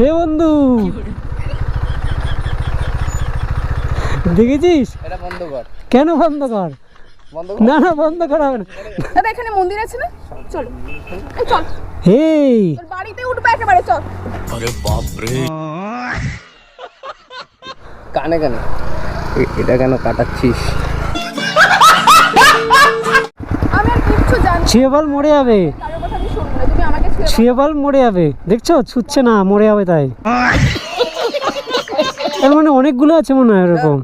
হে বন্ধু। দেখেছিস? এটা বন্ধ কর। কেন বন্ধ কর? বন্ধ না না বন্ধ করা হবে না দাদা এখানে মন্দির আছে না? চলো। চল। তোর বাড়িতে উঠবো একেবারে চল। কানে কানে? এ- এটা কেন কাটাচ্ছিস? আমি আর কিচ্ছু জানি। ছুঁয়ে বল মরে যাবে কারোর কথা আমি শুনব না তুমি আমাকে ছুঁয়ে বল মরে যাবে। দেখছ? ছুটছে না মরে যাবে তাই। এর মানে অনেকগুলো আছে মনে হয় এরকম।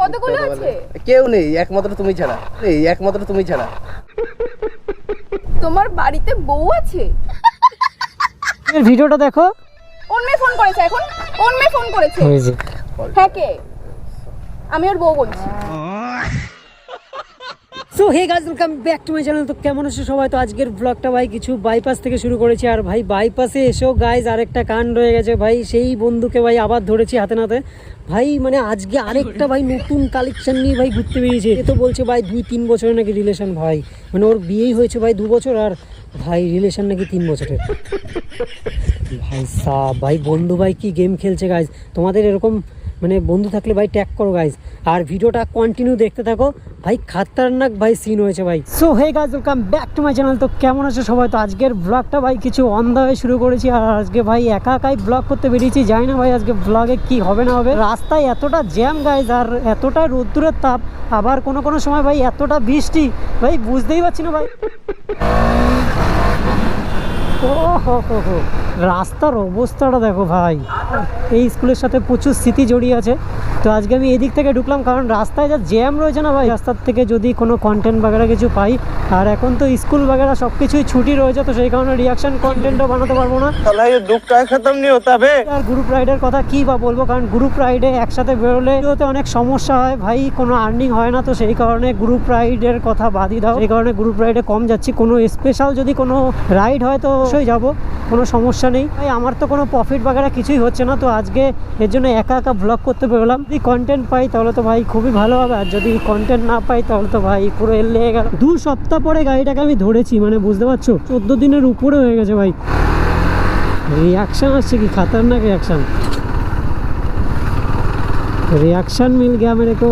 কতগুলো আছে? কেউ নেই একমাত্র তুমি ছাড়া। এই একমাত্র তুমি ছাড়া। তোমার বাড়িতে বউ আছে? এর ভিডিওটা দেখো। কোন মেয়ে ফোন করেছে এখন? কোন মেয়ে ফোন করেছে? হ্যাঁ কে? আমি ওর বউ বলছি। So hey guys welcome back to my channel তো কেমন আছো সবাই? তো আজকের ব্লগটা ভাই কিছু বাইপাস থেকে শুরু করেছি। আর ভাই বাইপাসে এসেও গাইজ আরেকটা কাণ্ড হয়ে গেছে ভাই। সেই বন্ধুকে ভাই আবার ধরেছি হাতে নাতে। ভাই মানে আজকে আরেকটা ভাই নতুন কালেকশন নিয়ে ভাই ঘুরতে বেরিয়েছে। এ তো বলছে ভাই, দুই তিন বছরের নাকি রিলেশন ভাই। মানে ওর বিয়েই হয়েছে ভাই দু বছর আর ভাই রিলেশন নাকি তিন বছরের। ভাই সা ভাই বন্ধু ভাই কি গেম খেলছে গাইজ তোমাদের এরকম মানে বন্ধু থাকলে ভাই ট্যাগ করো গাইজ আর ভিডিওটা কন্টিনিউ দেখতে থাকো। ভাই খাতারনাক ভাই সিন হয়েছে ভাই। So hey guys welcome back to my channel তো কেমন আছো সবাই? তো আজকের ব্লগটা ভাই কিছু অন দা হয়ে শুরু করেছি। আর আজকে ভাই একা একাই ব্লগ করতে বেরিয়েছি। জানি না ভাই আজকে ব্লগে কি হবে না হবে। রাস্তায় এতটা জ্যাম গাইজ আর এতটা রোদ্দুরের তাপ। আবার কোনো কোনো সময় ভাই এতটা বৃষ্টি। ভাই বুঝতেই পারছি না ভাই। রাস্তার অবস্থাটা দেখো ভাই। এই স্কুলের সাথে প্রচুর স্মৃতি জড়িয়ে আছে। তো আজকে আমি এদিক থেকে ঢুকলাম কারণ রাস্তায় যা জ্যাম রয়েছে না ভাই রাস্তার থেকে যদি কোনো কন্টেন্ট বাগেরা কিছু পাই আর এখন তো স্কুল বাগেরা সব কিছুই ছুটি রয়েছে তো সেই কারণে রিয়াকশন কন্টেন্টও বানাতে পারব না। আর গ্রুপ রাইডের কথা কি বা বলব? কারণ গ্রুপ রাইডে একসাথে বেরোলে অনেক সমস্যা হয় ভাই কোনো আর্নিং হয় না তো সেই কারণে গ্রুপ রাইডের কথা বাদই দাও। সেই কারণে গ্রুপ রাইডে কম যাচ্ছি। কোনো স্পেশাল যদি কোনো রাইড হয় তো অবশ্যই যাব, কোনো সমস্যা নেই। তাই আমার তো কোনো প্রফিট বাগেরা কিছুই হচ্ছে না, তো আজকে এর জন্য একা একা ব্লগ করতে পেরেলাম যদি কন্টেন্ট পাই তাহলে তো ভাই খুবই ভালো হবে, আর যদি কন্টেন্ট না পাই তাহলে তো ভাই পুরো এর লেগে গেল। দু সপ্তাহ পরে গাড়িটাকে আমি ধরেছি মানে বুঝতে পারছ? চোদ্দ দিনের উপরে হয়ে গেছে ভাই। রিয়াকশান আসছে কি? খাতারনাক রিয়াকশান রিয়াকশন মিল গেয়া মেরে কো।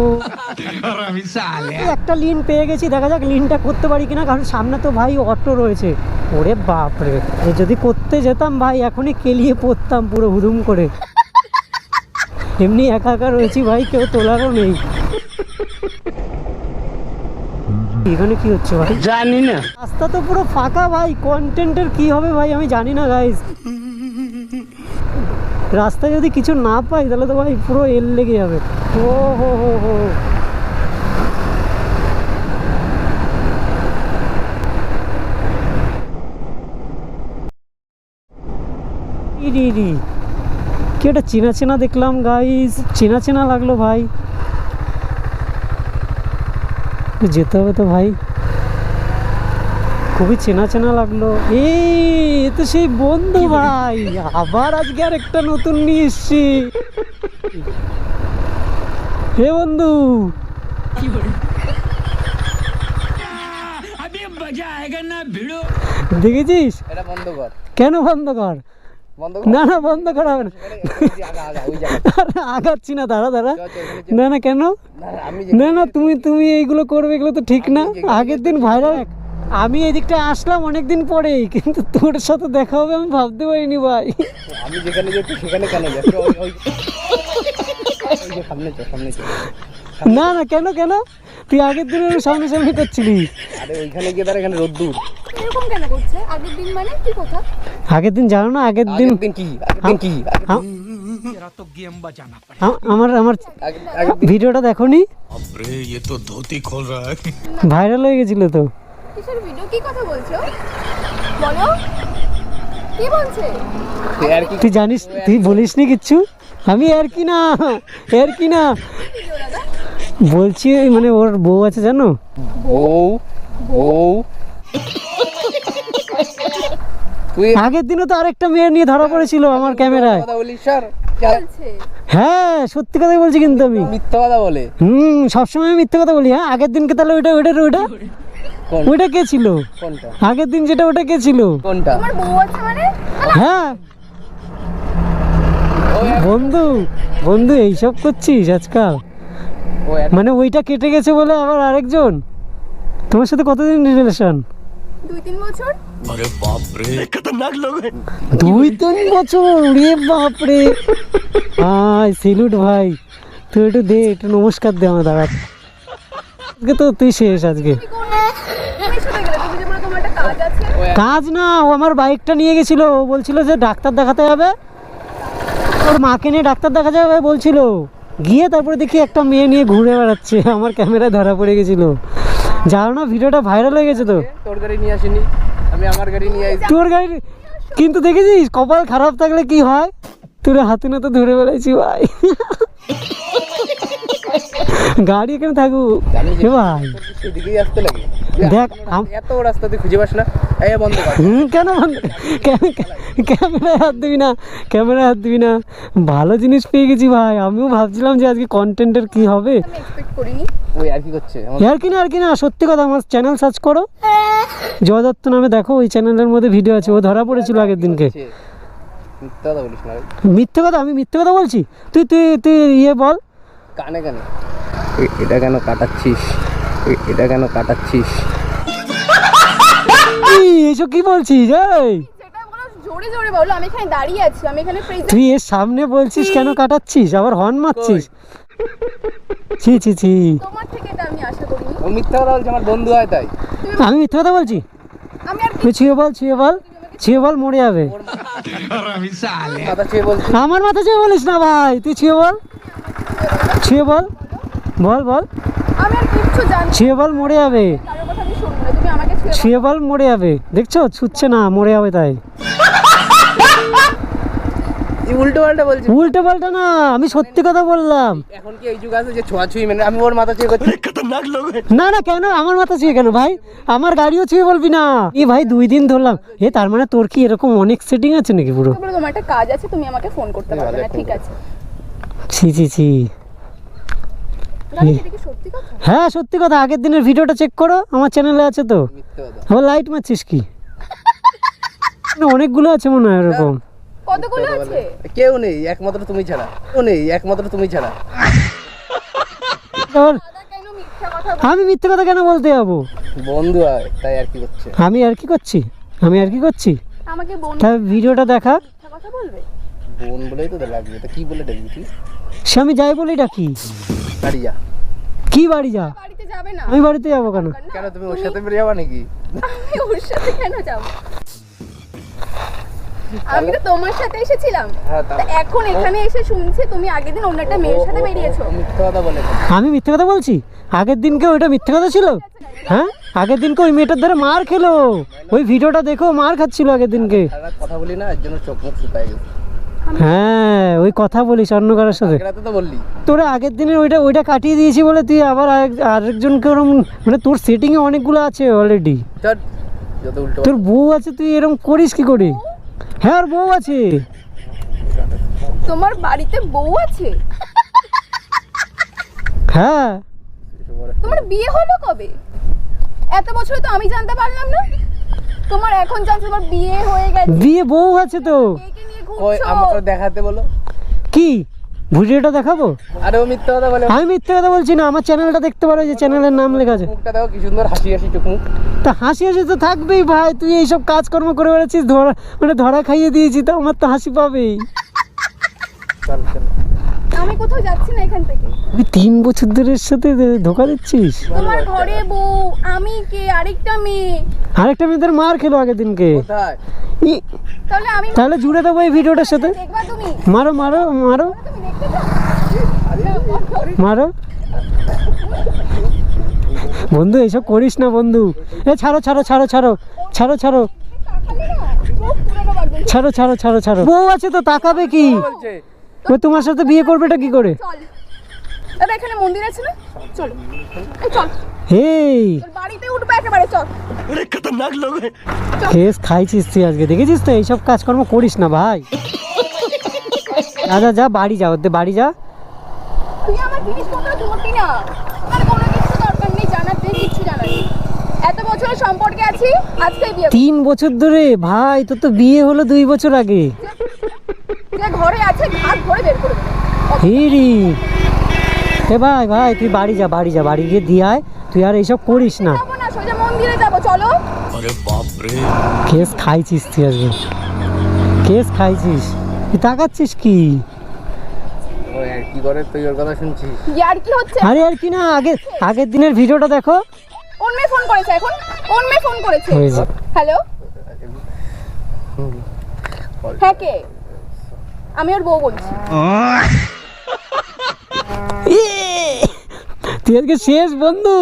একটা লিন পেয়ে গেছি দেখা যাক লিনটা করতে পারি কিনা কারণ সামনে তো ভাই অটো রয়েছে। ওরে বাপ রে যদি করতে যেতাম ভাই এখনই কেলিয়ে পড়তাম পুরো হুদুম করে। এমনি একা একা রয়েছি ভাই কেউ তোলারও নেই। এখানে কি হচ্ছে ভাই? জানি না। রাস্তা তো পুরো ফাঁকা ভাই কন্টেন্টের কি হবে ভাই আমি জানি না গাইজ রাস্তায় যদি কিছু না পাই তাহলে তো ভাই পুরো এল লেগে যাবে। ও হো হো হো। ইরি কি একটা চেনা চেনা দেখলাম গাইজ চেনা চেনা লাগল ভাই। যেতে হবে তো ভাই। খুবই চেনা চেনা লাগল। এই এ তো সেই বন্ধু ভাই আবার আজকে আর একটা নতুন নিয়ে এসছি। হে বন্ধু। দেখেছিস? এটা বন্ধ কর। কেন বন্ধ কর? না না বন্ধ করা হবে না আগাচ্ছি না দাঁড়া দাঁড়া। না না কেন? না, না, আমি না না তুমি তুমি এইগুলো করবে এগুলো তো ঠিক না। আগের দিন ভাইরাল আমি এদিকটা আসলাম অনেকদিন পরেই কিন্তু তোর সাথে দেখা হবে আমি ভাবতে পারিনি ভাই। আমি যেখানে যাচ্ছি সেখানে কেন না না কেন কেন? তুই আগের দিনে সামনে সামনে করছিলি। আরে ওইখানে গিয়ে তার এখানে রোদ্দুর। আগের দিন না আগের দিন কি? আমার আমার ভিডিওটা দেখো নি ভাইরাল হয়ে গেছিল তো। কিসের ভিডিও কি কথা বলছো? বলো। কি বলছে? তুই আর কি তুই জানিস তুই বলিসনি কিচ্ছু? আমি আর কি না? আর কি না? বলছি মানে ওর বউ আছে জানো? বউ বউ। আগের দিনও তো আরেকটা মেয়ে নিয়ে ধরা পড়েছিল আমার ক্যামেরায়। বলিস হ্যাঁ সত্যি কথাই বলছি কিন্তু আমি। মিথ্যা কথা বলে। হুম সবসময় আমি মিথ্যে কথা বলি হ্যাঁ? আগের দিনকে তাহলে ওইটা ওইটা ওইটা? ওটা কে ছিল? আগের দিন যেটা ওটা কে ছিল? কোনটা? মানে? হ্যাঁ। বন্ধু বন্ধু এইসব করছিস আজকাল? মানে ওইটা কেটে গেছে বলে আবার আরেকজন? তোমার সাথে কতদিন রিলেশন দুই তিন বছর। আরে বাপ রে খতরনাক লোক দুই তিন বছর রে বাপ রে ভাই সেলুট ভাই। তুই একটু দে একটু নমস্কার দে আমার দাঁড়াতে আজকে তো তুই শেষ আজকে। কাজ না ও আমার বাইকটা নিয়ে গেছিল। ও বলছিল যে ডাক্তার দেখাতে যাবে। ওর মাকে নিয়ে ডাক্তার দেখাতে যাবে বলছিল। গিয়ে তারপরে দেখি একটা মেয়ে নিয়ে ঘুরে বেড়াচ্ছে। আমার ক্যামেরায় ধরা পড়ে গেছিল। জানো না ভিডিওটা ভাইরাল হয়ে গেছে তো। তোর গাড়ি নিয়ে আসিনি আমি আমার গাড়ি নিয়ে আসি। তোর গাড়ি কিন্তু দেখেছিস কপাল খারাপ থাকলে কি হয়? তোর হাতে নাতে ধরে বেড়াইছি ভাই। গাড়ি এখানে থাকুক ভাই। সেদিকেই আসতে লাগে। দেখ এত রাস্তা তুই খুঁজে পাস না? এই বন্ধ কেন বন্ধ? ক্যামেরায় হাত দিবি না ক্যামেরায় হাত দিবি না। ভালো জিনিস পেয়ে গেছি ভাই আমিও ভাবছিলাম যে আজকে কন্টেন্টের কি হবে। এক্সপেক্ট করিনি। ওই আর কি করছে? আর কি না আর কি না সত্যি কথা আমার চ্যানেল সার্চ করো। জয় দত্ত নামে দেখো ওই চ্যানেলের মধ্যে ভিডিও আছে ও ধরা পড়েছিল আগের দিনকে। মিথ্যা কথা বলিস না। মিথ্যে কথা? আমি মিথ্যে কথা বলছি? তুই তুই তুই ইয়ে বল। কানে কানে? এটা কেন কাটাচ্ছিস? এটা কেন কাটাচ্ছিস? এই, এইসব কি বলছিস এই? জোরে জোরে বলো আমি এখানে দাঁড়িয়ে আছি আমি এখানে তুই এর সামনে বলছিস কেন কাটাচ্ছিস? আবার হর্ন মারছিস? ছি ছি ছি। তোমার থেকে এটা আমি আশা করিনি। ও মিথ্যা কথা বলছে আমার বন্ধু হয় তাই। আমি মিথ্যে কথা বলছি? আমি আর তুই ছুঁয়ে বল ছুঁয়ে বল ছুঁয়ে বল মরে যাবে। আমার মাথা ছুঁয়ে বলিস না ভাই তুই ছুঁয়ে বল। ছুঁয়ে বল বল বল। ছুঁয়ে বল মরে যাবে। ছুঁয়ে বল। মরে যাবে। দেখছ? ছুঁচ্ছে না মরে যাবে তাই। না আমি সত্যি কথা বললাম। না না কেন? আমার মাথা ছুঁয়ে কেন ভাই? আমার গাড়িও ছুঁয়ে বলবি না। এ ভাই দুই দিন ধরলাম। এ তার মানে তোর কি এরকম অনেক সেটিং আছে নাকি পুরো? একটা কাজ আছে তুমি আমাকে ফোন করতে পারবে ঠিক আছে। ছি ছি ছি। হ্যাঁ সত্যি কথা। আগের দিনের ভিডিওটা চেক করো আমার চ্যানেলে আছে তো। মিথ্যা কথা। আবার লাইট মারছিস কি? না, অনেকগুলো আছে মনে হয় এরকম। কতগুলো আছে? কেউ নেই একমাত্র তুমি ছাড়া। কেউ নেই একমাত্র তুমি ছাড়া। আবার দাদা কেন মিথ্যা কথা আমি মিথ্যে কথা কেন বলতে যাব? বন্ধু হয় তাই আর কি করছে? আমি আর কি করছি? আমি আর কি করছি? আমাকে বোন ভিডিওটা দেখা। কথা বলবে? বোন বলেই তো লাগবে তা কি বলে ডাকবি তুই? সে আমি যাই বলেই ডাকি। বাড়ি যা। কি বাড়ি যা? বাড়িতে যাবে না। আমি বাড়িতে যাব কেন? কেন তুমি ওর সাথে বেরিয়ে যাবা নাকি? আমি ওর সাথে কেন যাব? আমি তো তোমার সাথে এসেছিলাম। হ্যাঁ এখন এখানে এসে শুনছি তুমি আগের দিন অন্য একটা মেয়ের সাথে বেরিয়েছো। মিথ্যা কথা বলে আমি মিথ্যে কথা বলছি? আগের দিনকে ওইটা মিথ্যে কথা ছিল? হ্যাঁ? আগের দিনকে ওই মেয়েটার ধরে মার খেলো। ওই ভিডিওটা দেখো মার খাচ্ছিল আগের দিনকে। কথা বলি না এর জন্য চোখ মুখ শুকায় গেছে। হ্যাঁ ওই কথা বলিস অন্য কারোর সাথে তোরা আগের দিনের ওইটা ওইটা কাটিয়ে দিয়েছি বলে তুই আবার আরেক- আরেকজনকে ওরম মানে তোর সেটিংয়ে অনেকগুলো আছে অলরেডি চল যত উল্টো তোর বউ আছে তুই এরকম করিস কি করে? হ্যাঁ আর বউ আছে। তোমার বাড়িতে বউ আছে? হ্যাঁ। তোমার বিয়ে হলো কবে? এত বছর তো আমি জানতে পারলাম না। তোমার এখন জানছো তোমার বিয়ে হয়ে গেছে। বিয়ে বউ আছে তো। ঘুরছো? আমাকে দেখাতে বলো। কি? ভিডিওটা দেখাবো? আরে ও মিথ্যা কথা বলে। আমি মিথ্যে কথা বলছি না আমার চ্যানেলটা দেখতে পারো যে চ্যানেলের নাম লেখা আছে। মুখটা দেখো কি সুন্দর হাসি হাসি চোখ তা হাসি হাসি তো থাকবেই ভাই তুই এইসব কাজকর্ম করে বেড়াচ্ছিস ধরা মানে ধরা খাইয়ে দিয়েছি তো আমার তো হাসি পাবেই। চল চল। আমি কোথাও যাচ্ছি না এখান থেকে। তুই তিন বছর ধরে এর সাথে ধোকা দিচ্ছিস? তোমার ঘরে বউ আমি কে আরেকটা মেয়ে। আরেকটা মেয়েদের মার খেলো আগের দিনকে। তাহলে আমি তাহলে জুড়ে দেবো এই ভিডিওটার সাথে। দেখবা তুমি। মারো মারো মারো। মারো। বন্ধু এইসব করিস না বন্ধু। এ ছাড়ো ছাড়ো ছাড়ো ছাড়ো ছাড়ো ছাড়ো। ছাড়ো ছাড়ো ছাড়ো ছাড়ো। বউ আছে তো তাকাবে কি? ও তোমার সাথে বিয়ে করবে কি করে? এখানে মন্দির আছে না? এই চল। বাড়িতে চল। আরে খতরনাক লোক খাইছিস তুই আজকে দেখেছিস তো? এইসব কাজকর্ম করিস না ভাই। আচ্ছা যা বাড়ি যা ওদের বাড়ি যা। তুই আমার জিনিসপত্র ধরবি না। আর কোনো কিছু দরকার নেই জানার কিছু জানার এত সম্পর্কে আছি আজকে বিয়ে তিন বছর ধরে? ভাই তোর তো বিয়ে হলো দুই বছর আগে। ভাই ভাই তুই বাড়ি যা বাড়ি যা বাড়ি গিয়ে দিয়ে আয়। তুই আর এইসব করিস না। কেস খাইছিস তুই আজকে। কেস খাইছিস। তুই তাকাচ্ছিস কি? আরে আর কি না আগের দিনের ভিডিওটা দেখো। কোন হ্যাঁ কে? আমি ওর বউ বলছি। তুই আজকে শেষ বন্ধু।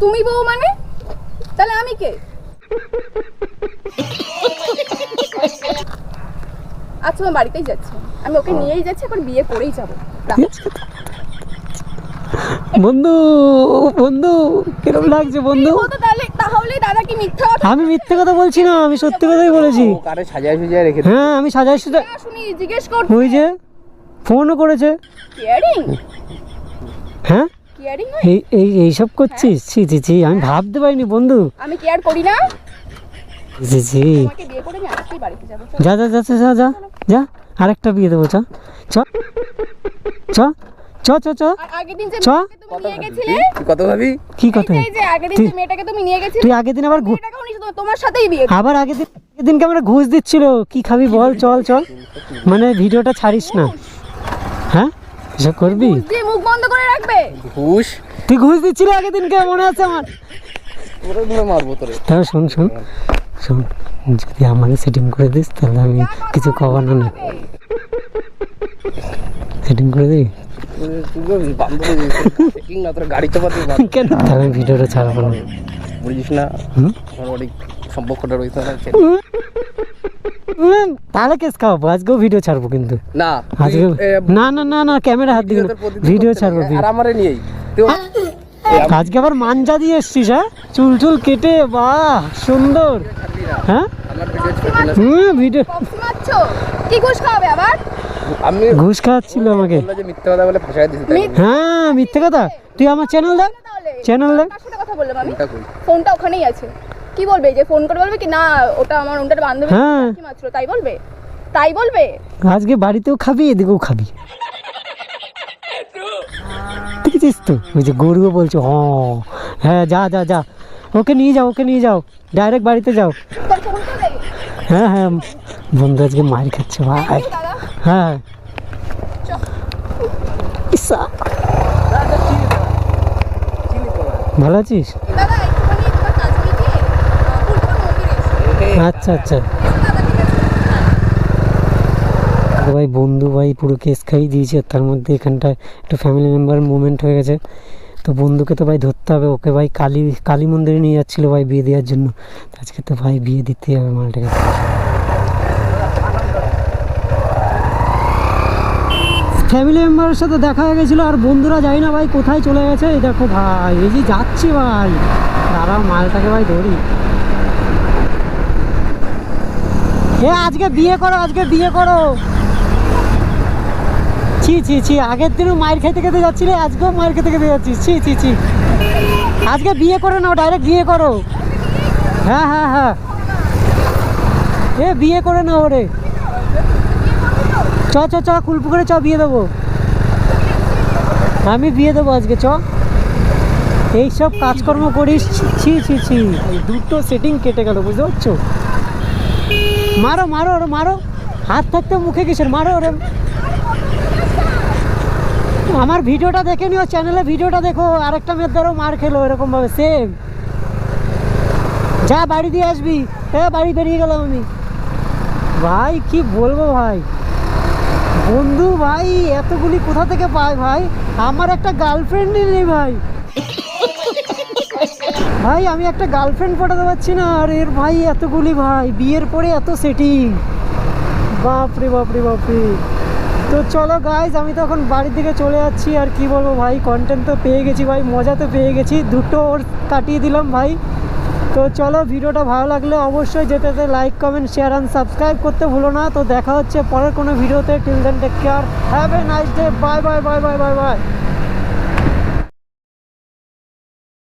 তুমি বউ মানে? তাহলে আমি কে? আচ্ছা আমি বাড়িতেই যাচ্ছি। আমি ওকে নিয়েই যাচ্ছি এখন বিয়ে করেই যাব। বন্ধু বন্ধু কীরকম লাগছে বন্ধু? তাহলে তাহলে দাদা কি মিথ্যা আমি মিথ্যে কথা বলছি না আমি সত্যি কথাই বলেছি। ও কারে সাজায় সুজায় রেখে হ্যাঁ আমি সাজাই সুজা শুনি জিজ্ঞেস কর ওই যে ফোনও করেছে। কেয়ারিং হ্যাঁ? কেয়ারিং এই এই এইসব করছিস? ছি ছি ছি আমি ভাবতে পারিনি বন্ধু। আমি কেয়ার করি না। চলো। যা যা যা যা, যা যা। যা আরেকটা বিয়ে দেবো চ। চ। চ চ চ। কত ভাবি? কি কথা? যে- এই যে আগের দিন তুই- আগের দিন আবার তোমার- সাথেই বিয়ে আবার আগের দিন দিনকে আমরা ঘুষ দিচ্ছিল। কি খাবি বল চল চল। মানে ভিডিওটা ছাড়িস না। হ্যাঁ? এসব করবি? ঘুষ মুখ বন্ধ করে রাখবে? ঘুষ? তুই ঘুষ দিচ্ছিলি আগের দিনকে মনে আছে আমার? তাহলে শোন শোন শোন। যদি আমাকে সেটিং করে দিস তাহলে আমি কিছু কবার না না সেটিং করে দিই তাহলে কেস খাওয়াবো আজকেও ভিডিও ছাড়বো কিন্তু না না না না ক্যামেরা হাত দিবি ভিডিও ছাড়বো আজকে আবার মাঞ্জা দিয়ে এসছিস হ্যাঁ চুল চুল কেটে বাহ সুন্দর হ্যাঁ ভিডিও কি খাওয়াবে আবার? আমি ঘুষ খাওয়াচ্ছিল আমাকে। যে মিথ্যা কথা বলে ফাঁসাই দিছি হ্যাঁ মিথ্যে কথা। তুই আমার চ্যানেল দেখ চ্যানেল দেখ। কার সাথে কথা বললাম আমি? ফোনটা ওখানেই আছে। কি বলবে? যে ফোন করে বলবে কি না ওটা আমার ওটার বান্ধবী হ্যাঁ। কি মাত্র। তাই বলবে? তাই বলবে? আজকে বাড়িতেও খাবি এদিকেও খাবি। দেখেছিস তো? ওই যে গরুও বলছো হ হ্যাঁ যা যা যা। ওকে নিয়ে যাও ওকে নিয়ে যাও। ডাইরেক্ট বাড়িতে যাও। হ্যাঁ হ্যাঁ। বন্ধু আজকে মার খাচ্ছে ভাই। হ্যাঁ। ভালো আছিস? আচ্ছা আচ্ছা। ভাই বন্ধু ভাই পুরো কেস খাইয়ে দিয়েছে তার মধ্যে এখানটায় একটু ফ্যামিলি মেম্বার মুভমেন্ট হয়ে গেছে। তো বন্ধুকে তো ভাই ধরতে হবে ওকে ভাই কালী কালী মন্দিরে নিয়ে যাচ্ছিল ভাই বিয়ে দেওয়ার জন্য। আজকে তো ভাই বিয়ে দিতে হবে মালটাকে। ফ্যামিলি মেম্বারের সাথে দেখা হয়ে গেছিল, আর বন্ধুরা যাই না ভাই কোথায় চলে গেছে। এই দেখো ভাই, এই যে যাচ্ছি ভাই। দাঁড়াও, মালটাকে ভাই ধরি। এ, আজকে বিয়ে করো, আজকে বিয়ে করো। ছি ছি ছি, আগের দিনও মায়ের খেতে খেতে যাচ্ছিলে, আজকেও মায়ের খেতে খেতে যাচ্ছিস। ছি ছি ছি। আজকে বিয়ে করে নাও ডাইরেক্ট বিয়ে করো। হ্যাঁ হ্যাঁ হ্যাঁ। এ, বিয়ে করে নাও রে। চ চ চ, কুলপুকুরে চ, বিয়ে দেবো। আমি বিয়ে দেবো আজকে, চ। এইসব কাজকর্ম করিস, ছি ছি ছি দুটো সেটিং কেটে গেল, বুঝতে পারছ? মারো মারো ওরে মারো। হাত থাকতে মুখে কিসের? মারো ওরে আমার ভিডিওটা দেখে নিও চ্যানেলে ভিডিওটা দেখো। আরেকটা মেয়ের দ্বারাও মার খেলো, এরকমভাবে সেম যা, বাড়ি দিয়ে আসবি। হ্যাঁ বাড়ি বেরিয়ে গেলাম আমি। ভাই, কি বলব ভাই? বন্ধু ভাই, এতগুলি কোথা থেকে পায় ভাই? আমার একটা গার্লফ্রেন্ডই নেই ভাই। ভাই, আমি একটা গার্লফ্রেন্ড পাঠাতে পারছি না, আর এর ভাই এতগুলি ভাই, বিয়ের পরে এত সেটিং বাপরে বাপরে বাপরে। তো চলো গাইজ আমি তো এখন বাড়ির দিকে চলে যাচ্ছি, আর কি বলব ভাই কন্টেন্ট তো পেয়ে গেছি ভাই, মজা তো পেয়ে গেছি। দুটো ওর কাটিয়ে দিলাম ভাই। তো চলো ভিডিওটা ভালো লাগলে অবশ্যই যেতে like comment share and subscribe করতে ভুলো না। তো দেখা হচ্ছে পরের কোনো ভিডিওতে। Till then take care have a nice day bye bye bye bye bye bye